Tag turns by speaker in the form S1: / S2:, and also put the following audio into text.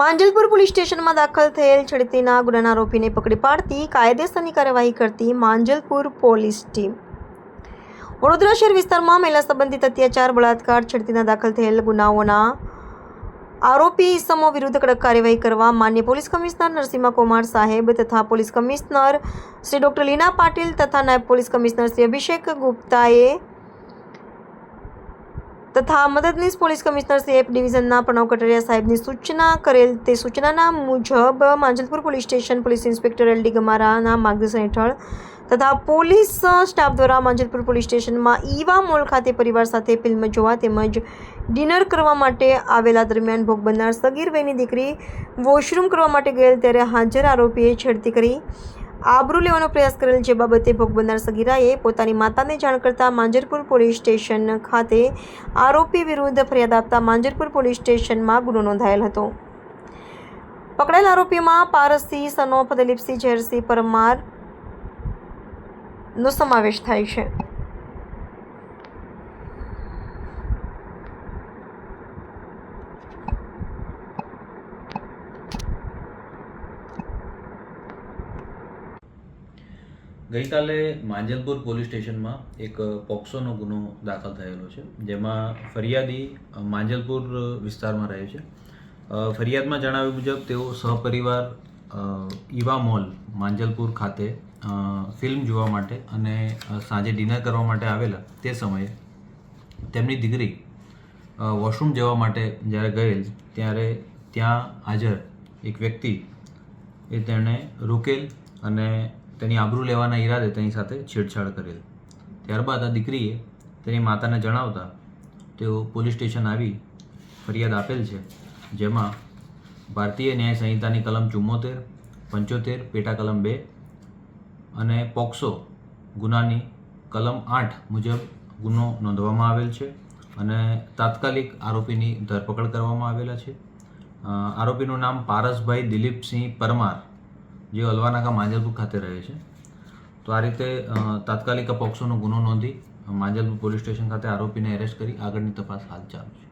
S1: Manjalpur police સ્ટેશનમાં દાખલ થયેલ છેડતીના ગુનાના આરોપીને પકડી પાડતી કાયદેસરની કાર્યવાહી કરતી માંજલપુર પોલીસ ટીમ. વડોદરા શહેર વિસ્તારમાં મહિલા સંબંધિત અત્યાચાર, બળાત્કાર છેડતીના દાખલ થયેલ ગુનાઓના આરોપી ઇસમો વિરુદ્ધ કડક કાર્યવાહી કરવા માન્ય પોલીસ કમિશનર નરસિંહા કુમાર સાહેબ તથા police commissioner Shri doctor Leena Patil તથા નાયબ પોલીસ કમિશનર શ્રી અભિષેક ગુપ્તાએ તથા મદદનીશ પોલીસ કમિશનર એફ ડિવિઝનના પ્રણવ કટરિયા સાહેબની સૂચના કરેલ તે સૂચનાના મુજબ Manjalpur police station police inspector L D ગમારાના માર્ગદર્શન હેઠળ તથા પોલીસ સ્ટાફ દ્વારા માંજલપુર પોલીસ સ્ટેશનમાં ઈવા મોલ ખાતે પરિવાર સાથે ફિલ્મ જોવા તેમજ ડિનર કરવા માટે આવેલા દરમિયાન ભોગ બનનાર સગીર વયની દીકરી વોશરૂમ કરવા માટે ગયેલ ત્યારે હાજર આરોપીએ છેડતી કરી આબરૂ લેવાનો પ્રયાસ કરેલ જે બાબતે ભોગ સગીરાએ પોતાની માતાને જાણ કરતા માંજરપુર પોલીસ સ્ટેશન ખાતે આરોપી વિરુદ્ધ ફરિયાદ આપતા માંજરપુર પોલીસ સ્ટેશનમાં ગુનો નોંધાયેલ હતો. પકડાયેલ આરોપીમાં પારસી, સનોફ, દિલીપસિંહ ઝેરસિંહ પરમાર નો સમાવેશ થાય છે.
S2: ગઈકાલે માંજલપુર પોલીસ સ્ટેશનમાં એક પોક્સોનો ગુનો દાખલ થયેલો છે, જેમાં ફરિયાદી માંજલપુર વિસ્તારમાં રહે છે. ફરિયાદમાં જણાવ્યા મુજબ તેઓ સહપરિવાર ઈવા મોલ, માંજલપુર ખાતે ફિલ્મ જોવા માટે અને સાંજે ડિનર કરવા માટે આવેલા તે સમયે તેમની દીકરી વોશરૂમ જવા માટે જ્યારે ગયેલ ત્યારે ત્યાં હાજર એક વ્યક્તિ એ તેણે રોકેલ અને તેની આબરૂ લેવાના ઈરાદે તેની સાથે છેડછાડ કરેલ. ત્યારબાદ આ દીકરીએ તેની માતાને જણાવતા તેઓ પોલીસ સ્ટેશન આવી ફરિયાદ આપેલ છે, જેમાં ભારતીય ન્યાય સંહિતાની કલમ ચુમ્મોતેર, પંચોતેર, પેટા કલમ બે અને પોક્સો ગુનાની કલમ આઠ મુજબ ગુનો નોંધવામાં આવેલ છે અને તાત્કાલિક આરોપીની ધરપકડ કરવામાં આવેલા છે. આરોપીનું નામ પારસભાઈ દિલીપસિંહ પરમાર જે અલવાનાકા માંજલપુર ખાતે રહે છે. તો આ રીતે તાત્કાલિક પોક્સોનો ગુનો નોંધી માંજલપુર પોલીસ સ્ટેશન ખાતે આરોપીને એરેસ્ટ કરી આગળની તપાસ હાલ ચાલુ છે.